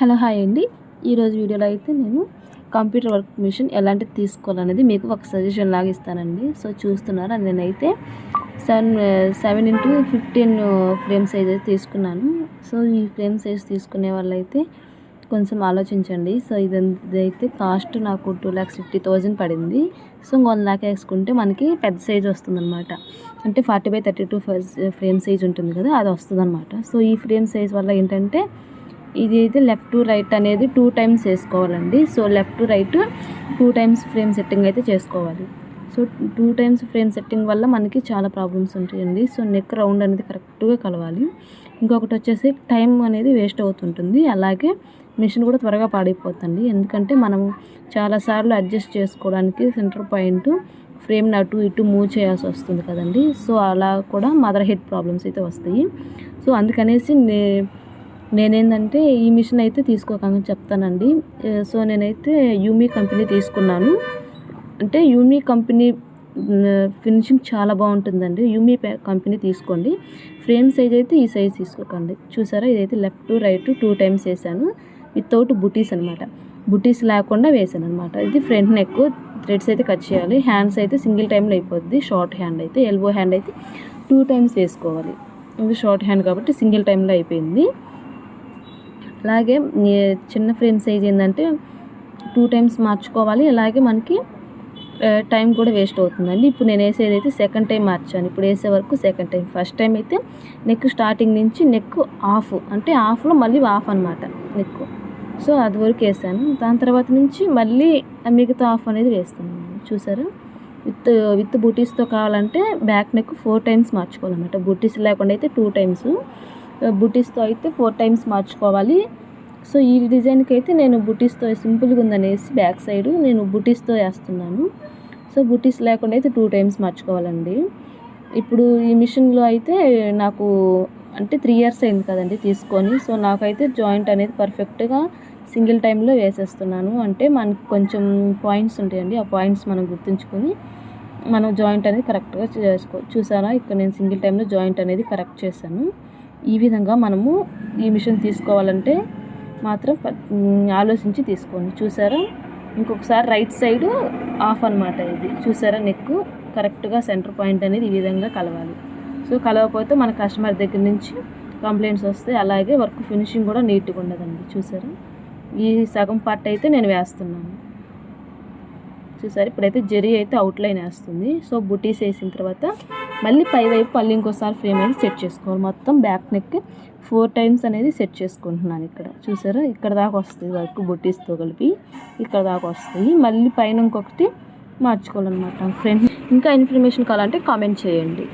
Hello hi అండి. ఈరోజు వీడియోలో అయితే నేను కంప్యూటర్ వర్క్ మిషన్ ఎలాంటిది తీసుకోవాలనేది మీకు ఒక సజెషన్ లాగా ఇస్తానండి. సో చూస్తున్నారా? నేనైతే seven seven into fifteen frame size అయితే తీసుకున్నాను. సో ఈ ఫ్రేమ్ సైజ్ తీసుకునే వాళ్ళైతే కొంచెం ఆలోచించండి. సో ఇది ఇదైతే కాస్ట్ నాకు టూ ల్యాక్స్ ఫిఫ్టీ థౌజండ్ పడింది. సో వన్ ల్యాక్ వేసుకుంటే మనకి పెద్ద సైజ్ వస్తుందన్నమాట. అంటే forty by thirty two frame size ఉంటుంది కదా అది వస్తుందన్నమాట. సో ఈ ఫ్రేమ్ సైజ్ వల్ల ఏంటంటే ఇది అయితే లెఫ్ట్ టు రైట్ అనేది టూ టైమ్స్ వేసుకోవాలండి. So left to right two times frame setting అయితే చేసుకోవాలి. So two times frame setting వల్ల మనకి చాలా ప్రాబ్లమ్స్ ఉంటాయండి. సో నెక్ రౌండ్ అనేది కరెక్ట్గా కలవాలి. ఇంకొకటి వచ్చేసి టైం అనేది వేస్ట్ అవుతుంటుంది. అలాగే మిషన్ కూడా త్వరగా పాడైపోతుంది ఎందుకంటే మనం చాలాసార్లు అడ్జస్ట్ చేసుకోవడానికి సెంటర్ పాయింట్ ఫ్రేమ్ని అటు ఇటు మూవ్ చేయాల్సి వస్తుంది కదండి. సో అలా కూడా మదర్ హెడ్ ప్రాబ్లమ్స్ అయితే వస్తాయి. సో అందుకనేసి నే నేనేంటంటే ఈ మిషన్ అయితే తీసుకోకని చెప్తానండి. సో నేనైతే యూమీ కంపెనీ తీసుకున్నాను. అంటే యూమీ కంపెనీ ఫినిషింగ్ చాలా బాగుంటుందండి. యూమీ కంపెనీ తీసుకోండి. ఫ్రేమ్ సైజ్ అయితే ఈ సైజ్ తీసుకోకండి. చూసారా? ఇదైతే left to right two times వేసాను. వితౌట్ బుటీస్ అనమాట బుటీస్ లేకుండా వేసాను అనమాట ఇది ఫ్రంట్ నెక్ థ్రెడ్స్ అయితే కట్ చేయాలి. హ్యాండ్స్ అయితే సింగిల్ టైంలో అయిపోద్ది. షార్ట్ హ్యాండ్ అయితే ఎల్బో హ్యాండ్ అయితే టూ టైమ్స్ వేసుకోవాలి. ఇది షార్ట్ హ్యాండ్ కాబట్టి సింగిల్ టైంలో అయిపోయింది. అలాగే చిన్న ఫ్రేమ్ సైజ్ ఏంటంటే టూ టైమ్స్ మార్చుకోవాలి. అలాగే మనకి టైం కూడా వేస్ట్ అవుతుందండి. ఇప్పుడు నేను వేసేది అయితే సెకండ్ టైం మార్చాను. ఇప్పుడు వేసే వరకు సెకండ్ టైం. ఫస్ట్ టైం అయితే నెక్ స్టార్టింగ్ నుంచి నెక్ ఆఫ్ అంటే ఆఫ్లో మళ్ళీ ఆఫ్ అనమాట నెక్. సో అది వరకు వేసాను. దాని తర్వాత నుంచి మళ్ళీ మిగతా ఆఫ్ అనేది వేస్తాను చూసారా? విత్ విత్ బూటీస్తో కావాలంటే బ్యాక్ నెక్ ఫోర్ టైమ్స్ మార్చుకోవాలన్నమాట. బూటీస్ లేకుండా అయితే టూ టైమ్స్. బుటీస్తో అయితే ఫోర్ టైమ్స్ మార్చుకోవాలి. సో ఈ డిజైన్కి అయితే నేను బుటీస్తో సింపుల్గా ఉందనేసి బ్యాక్ సైడ్ నేను బుటీస్తో వేస్తున్నాను. సో బుటీస్ లేకుండా అయితే టూ టైమ్స్ మార్చుకోవాలండి. ఇప్పుడు ఈ మిషన్లో అయితే నాకు అంటే త్రీ ఇయర్స్ అయింది కదండి తీసుకొని. సో నాకైతే జాయింట్ అనేది పర్ఫెక్ట్గా సింగిల్ టైంలో వేసేస్తున్నాను. అంటే మనకి కొంచెం పాయింట్స్ ఉంటాయండి ఆ పాయింట్స్ మనం గుర్తుంచుకొని మనం జాయింట్ అనేది కరెక్ట్గా చేసుకో చూసారా? ఇక్కడ నేను సింగిల్ టైంలో జాయింట్ అనేది కరెక్ట్ చేశాను. ఈ విధంగా మనము ఈ మిషన్ తీసుకోవాలంటే మాత్రం ఆలోచించి తీసుకోండి. చూసారా? ఇంకొకసారి రైట్ సైడ్ ఆఫ్ అనమాట ఇది. చూసారా? నెక్ కరెక్ట్గా సెంటర్ పాయింట్ అనేది ఈ విధంగా కలవాలి. సో కలవకపోతే మన కస్టమర్ దగ్గర నుంచి కంప్లైంట్స్ వస్తాయి. అలాగే వర్క్ ఫినిషింగ్ కూడా నీట్గా ఉండదండి. చూసారా? ఈ సగం పార్ట్ అయితే నేను వేస్తున్నాను. చూసారు. ఇప్పుడైతే జరీ అయితే అవుట్లైన్ వేస్తుంది. సో బుటీస్ వేసిన తర్వాత మళ్ళీ పై వైపు మళ్ళీ ఇంకోసారి ఫ్రేమ్ అనేది సెట్ చేసుకోవాలి. మొత్తం బ్యాక్ నెక్ ఫోర్ టైమ్స్ అనేది సెట్ చేసుకుంటున్నాను ఇక్కడ. చూసారా? ఇక్కడ దాకా వస్తుంది వర్క్ బుటీస్తో కలిపి ఇక్కడ దాకా వస్తుంది. మళ్ళీ పైన ఇంకొకటి మార్చుకోవాలన్నమాట. ఫ్రెండ్ ఇంకా ఇన్ఫర్మేషన్ కావాలంటే కామెంట్ చేయండి.